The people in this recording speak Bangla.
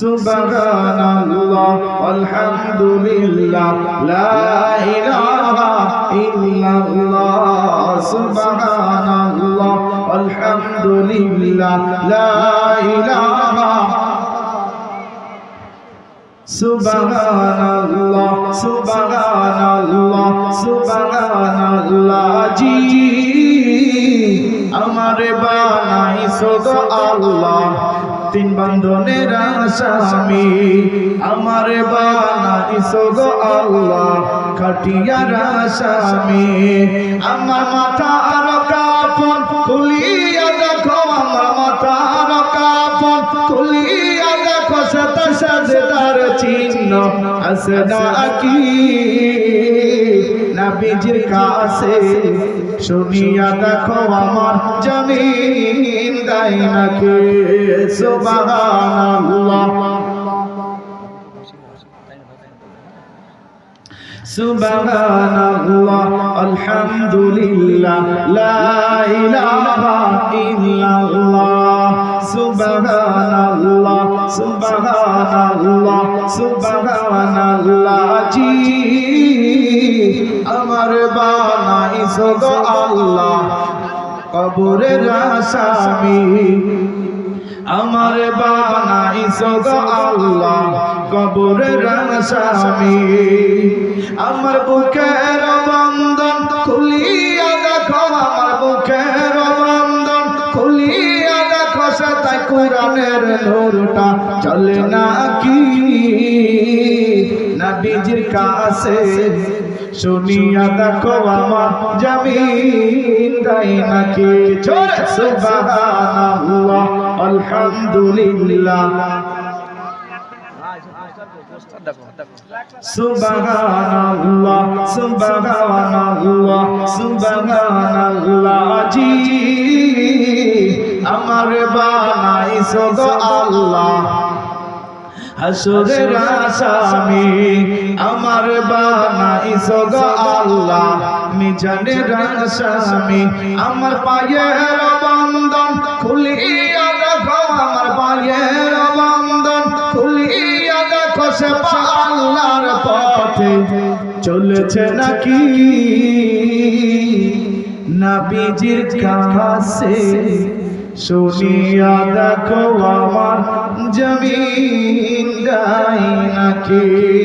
সুবহানাল্লাহ আলহামদুলিল্লাহ লা ইলাহা ইল্লাল্লাহ সুবহানাল্লাহ সুবহানাল্লাহ সুবহানাল্লাহ জি। আমারে বানাইছো গো আল্লাহ। তিন বান্ধনের আসামি। আমার বানাইছো গো আল্লাহ, খাটিয়ার আসামি। আমার মাথা আর কাপন খুলিয়া দেখো, আমার মাথা আর কাপন খুলিয়া দেখো শত সাজদার চিহ্ন। আছে নাকি নবীজির কাছে শুনিয়া দেখো আমার জমিন গাই নাকি? সুবহানাল্লাহ। সুবহানাল্লাহ, আলহামদুলিল্লাহ, লা ইলাহা ইল্লাল্লাহ। সুবহানাল্লাহ সুবহানাল্লাহ সুবহানাল্লাহ জি। আমার বানাইছো গো আল্লাহ, কবরের আসামি। আমার বানাইছো গো আল্লাহ, কবরের আসামি। আমার বুকের বন্ধন সেটাই কোরআনের নূরটা চলে নাকি? নবীজির কাছে শুনিয়া দেখো আমার জমিন গাই নাকি? জোরে, সুবহানাল্লাহ, আলহামদুলিল্লাহ। সুবহানাল্লাহ সুবহানাল্লাহ সুবহানাল্লাহ জি আমার বানাইছো গো আল্লাহ। হাসুরের আসামি আমার বানাইছো গো আল্লাহ। মিজানের আসামি আমার পায়ের বন্ধন খুলিয়া দেখো, আমার পায়ের বন্ধন খুলিয়া দেখো, সে আল্লাহর পথে চলেছে নাকি? নাবিজির কাছে শুনিয়া দেখো আমার জমিন গাই নাকি?